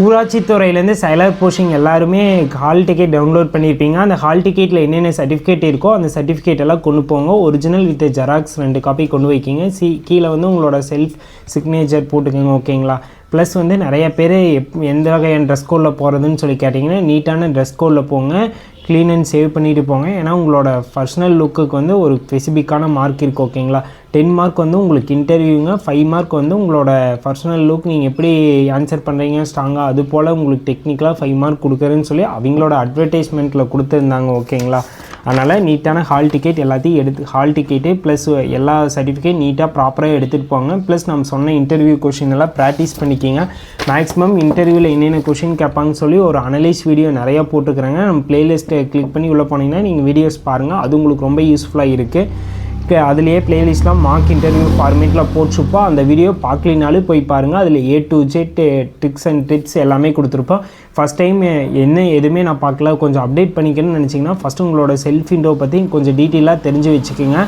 ஊராட்சி துறையிலேருந்து செயலர் போஸ்டிங் எல்லாருமே ஹால் டிக்கெட் டவுன்லோட் பண்ணியிருப்பீங்க. அந்த ஹால் டிக்கெட்டில் என்னென்ன சர்டிஃபிகேட் இருக்கோ அந்த சர்டிஃபிகேட் எல்லாம் கொண்டு போங்க. ஒரிஜினல் வித் ஜெராக்ஸ் ரெண்டு காப்பி கொண்டு வைக்கிங்க. சி கீழே வந்து உங்களோட செல்ஃப் சிக்னேச்சர் போட்டுக்கோங்க ஓகேங்களா ப்ளஸ் வந்து நிறைய பேர் எப் எந்த வகையான ட்ரெஸ் கோடில் போகிறதுன்னு சொல்லி கேட்டிங்கன்னா நீட்டான ட்ரெஸ் கோடில் போங்க. க்ளீன் அண்ட் சேவ் பண்ணிட்டு போங்க. ஏன்னா உங்களோட பர்சனல் லுக்குக்கு வந்து ஒரு ஸ்பெசிஃபிக்கான மார்க் இருக்குது ஓகேங்களா டென் மார்க் வந்து உங்களுக்கு இன்டர்வியூங்க ஃபைவ் மார்க் வந்து உங்களோட பர்சனல் லுக் நீங்கள் எப்படி ஆன்சர் பண்ணுறீங்க ஸ்ட்ராங்காக அது போல் உங்களுக்கு டெக்னிக்கலாக ஃபைவ் மார்க் கொடுக்குறேன்னு சொல்லி அவங்களோட அட்வர்டைஸ்மெண்ட்டில் கொடுத்துருந்தாங்க ஓகேங்களா அதனால் நீட்டான ஹால் டிக்கெட் எல்லாத்தையும் எடுத்து ஹால் டிக்கெட்டு ப்ளஸ் எல்லா சர்டிஃபிகேட் நீட்டாக ப்ராப்பராக எடுத்துகிட்டு போங்க. ப்ளஸ் நம்ம சொன்ன இன்டர்வியூ கொஷின் எல்லாம் ப்ராக்டிஸ் பண்ணிக்கிங்க. மேக்ஸிமம் இன்டர்வியூவில் என்னென்ன கொஷின் கேட்பாங்கன்னு சொல்லி ஒரு அனலைஸ் வீடியோ நிறையா போட்டுருக்குறாங்க நம்ம ப்ளேலிஸ்ட்டை கிளிக் பண்ணி உள்ளே போனீங்கன்னா நீங்கள் வீடியோஸ் பாருங்கள் அது உங்களுக்கு ரொம்ப யூஸ்ஃபுல்லாக இருக்குது அதுலேயே பிளேலிஸ்ட்லாம் மார்க் இன்டர்வியூ ஃபார்மேட்டில் போட்டுருப்போம் அந்த வீடியோ பார்க்கலினாலும் போய் பாருங்கள் அதில் A to Z tricks and tips எல்லாமே கொடுத்துருப்போம் ஃபஸ்ட் டைம் என்ன எதுவுமே நான் பார்க்கல. கொஞ்சம் அப்டேட் பண்ணிக்கணும்னு நினச்சிங்கன்னா ஃபஸ்ட்டு உங்களோட செல்ஃப் இண்டோ பற்றி கொஞ்சம் டீட்டெயிலாக தெரிஞ்சு வச்சுக்கோங்க.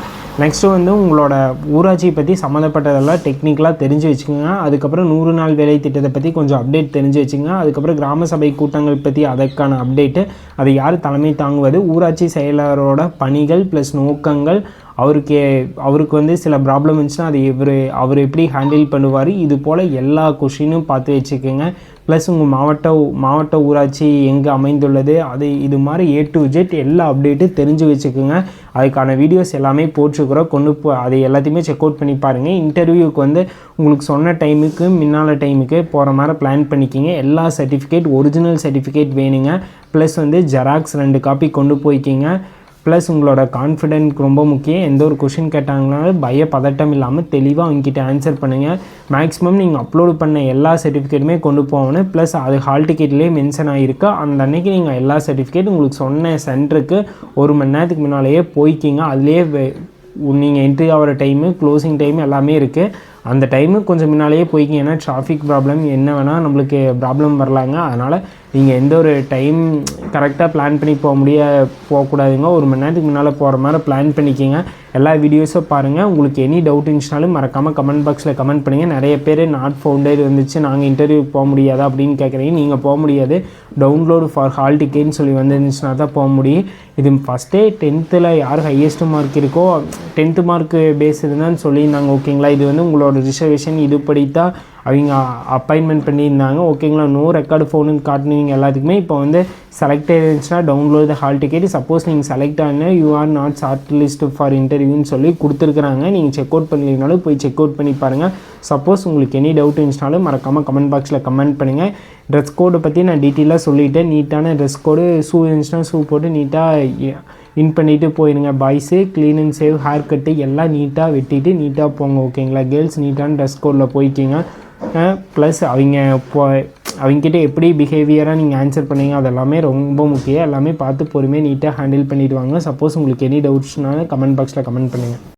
நெக்ஸ்ட்டு வந்து உங்களோட ஊராட்சியை பற்றி சம்மந்தப்பட்டதெல்லாம் டெக்னிக்கலாக தெரிஞ்சு வச்சுக்கோங்க. அதுக்கப்புறம் நூறு நாள் வேலை திட்டத்தை பற்றி கொஞ்சம் அப்டேட் தெரிஞ்சு வச்சுங்க அதுக்கப்புறம் கிராம சபை கூட்டங்கள் பற்றி அதற்கான அப்டேட்டு அதை யார் தலைமை தாங்குவது? ஊராட்சி செயலரோட பணிகள் ப்ளஸ் நோக்கங்கள். அவருக்கு அவருக்கு வந்து சில ப்ராப்ளம் இருந்துச்சுன்னா அது இவர் அவர் எப்படி ஹேண்டில் பண்ணுவார்? இது போல் எல்லா கொஷினும் பார்த்து வச்சுக்கோங்க. ப்ளஸ் உங்கள் மாவட்ட மாவட்ட ஊராட்சி எங்கே அமைந்துள்ளது அது இது மாதிரி ஏ டு ஜெட் எல்லா அப்டேட்டும் தெரிஞ்சு வச்சுக்கோங்க. அதுக்கான வீடியோஸ் எல்லாமே போட்டிருக்கிறோம். கொண்டு போ அதை எல்லாத்தையுமே செக் அவுட் பண்ணி பாருங்கள் இன்டர்வியூக்கு வந்து உங்களுக்கு சொன்ன டைமுக்கு முன்னால் டைமுக்கு போகிற மாதிரி பிளான் பண்ணிக்கிங்க. எல்லா சர்டிஃபிகேட் ஒரிஜினல் சர்டிஃபிகேட் வேணுங்க. ப்ளஸ் வந்து ஜெராக்ஸ் ரெண்டு காப்பி கொண்டு போய்க்கிங்க. ப்ளஸ் உங்களோட கான்ஃபிடென்ட் ரொம்ப முக்கியம். எந்த ஒரு கொஷின் கேட்டாங்கனாலும் பய பதட்டம் இல்லாமல் தெளிவாக அவங்ககிட்ட ஆன்சர் பண்ணுங்கள் மேக்ஸிமம் நீங்கள் அப்லோடு பண்ண எல்லா சர்டிஃபிகேட்டுமே கொண்டு போகணும். ப்ளஸ் அது ஹால் டிக்கெட்லேயே மென்ஷன் ஆகிருக்கு அந்த அன்னைக்கு நீங்கள் எல்லா சர்டிஃபிகேட் உங்களுக்கு சொன்ன சென்டருக்கு ஒரு மணி நேரத்துக்கு முன்னாலேயே போய்க்கிங்க. அதுலேயே நீங்கள் என்ட்ரி ஆகிற டைமு க்ளோசிங் டைம் எல்லாமே இருக்குது அந்த டைமு கொஞ்சம் முன்னாலேயே போய்க்கிங்க. ஏன்னா டிராஃபிக் ப்ராப்ளம் என்ன வேணால் நம்மளுக்கு ப்ராப்ளம் வரலாங்க. அதனால் நீங்கள் எந்த ஒரு டைம் கரெக்டாக பிளான் பண்ணி போக முடிய போகக்கூடாதுங்க. ஒரு மணி நேரத்துக்கு முன்னால் போகிற மாதிரி பிளான் பண்ணிக்கிங்க. எல்லா வீடியோஸும் பாருங்கள் உங்களுக்கு எனி டவுட் இருந்துச்சுனாலும் மறக்காமல் கமெண்ட் பாக்ஸில் கமெண்ட் பண்ணுங்கள் நிறைய பேர் நாட் ஃபவுண்டர் வந்துச்சு. நாங்கள் இன்டர்வியூ போக முடியாதா அப்படின்னு கேட்குறீங்க நீங்கள் போக முடியாது. டவுன்லோடு ஃபார் ஹால் டிக்கெட்னு சொல்லி வந்துருந்துச்சுன்னா தான் போக முடியும். இது ஃபஸ்ட்டே டென்த்தில் யார் ஹையஸ்ட் மார்க் இருக்கோ டென்த்து மார்க் பேஸ் இருந்தான்னு சொல்லியிருந்தாங்க. ஓகேங்களா இது வந்து உங்களோட ரிசர்வேஷன் இதுபடி தான் அவங்க அப்பாயின்மெண்ட் பண்ணியிருந்தாங்க. ஓகேங்களா நோ ரெக்கார்டு ஃபோனுன்னு காட்டினீங்க எல்லாத்துக்குமே. இப்போ வந்து செலக்ட் ஆயிருந்துச்சுன்னா டவுன்லோட் ஹால் டிக்கெட் சப்போஸ் நீங்கள் செலக்ட் ஆனால் you are not short list for இன்டர்வியூன்னு சொல்லி கொடுத்துருக்குறாங்க. நீங்கள் செக் அவுட் பண்ணலனாலும் போய் செக் அவுட் பண்ணி பாருங்கள் சப்போஸ் உங்களுக்கு எனி டவுட் இருந்துச்சுனாலும் மறக்காமல் கமெண்ட் பாக்ஸில் கமெண்ட் பண்ணுங்கள் ட்ரெஸ் கோடை பற்றி நான் டீட்டெயிலாக சொல்லிவிட்டேன் நீட்டான ட்ரெஸ் கோடு ஷூ இருந்துச்சுன்னா ஷூ போட்டு நீட்டாக இன் பண்ணிவிட்டு போயிடுங்க boys clean and shave hair cut எல்லாம் நீட்டாக வெட்டிட்டு நீட்டாக போங்க. ஓகேங்களா கேர்ள்ஸ் நீட்டான ட்ரெஸ் கோடில் போய்க்கிங்க. ப்ளஸ் அவங்க இப்போ அவங்கக்கிட்ட எப்படி பிஹேவியராக நீங்கள் ஆன்சர் பண்ணீங்க அதெல்லாமே ரொம்ப முக்கியம். எல்லாமே பார்த்து பொறுமையாக நீட்டாக ஹேண்டில் பண்ணிடுவாங்க. சப்போஸ் உங்களுக்கு எனி டவுட்ஸ்னாலும் கமெண்ட் பாக்ஸில் கமெண்ட் பண்ணுங்கள்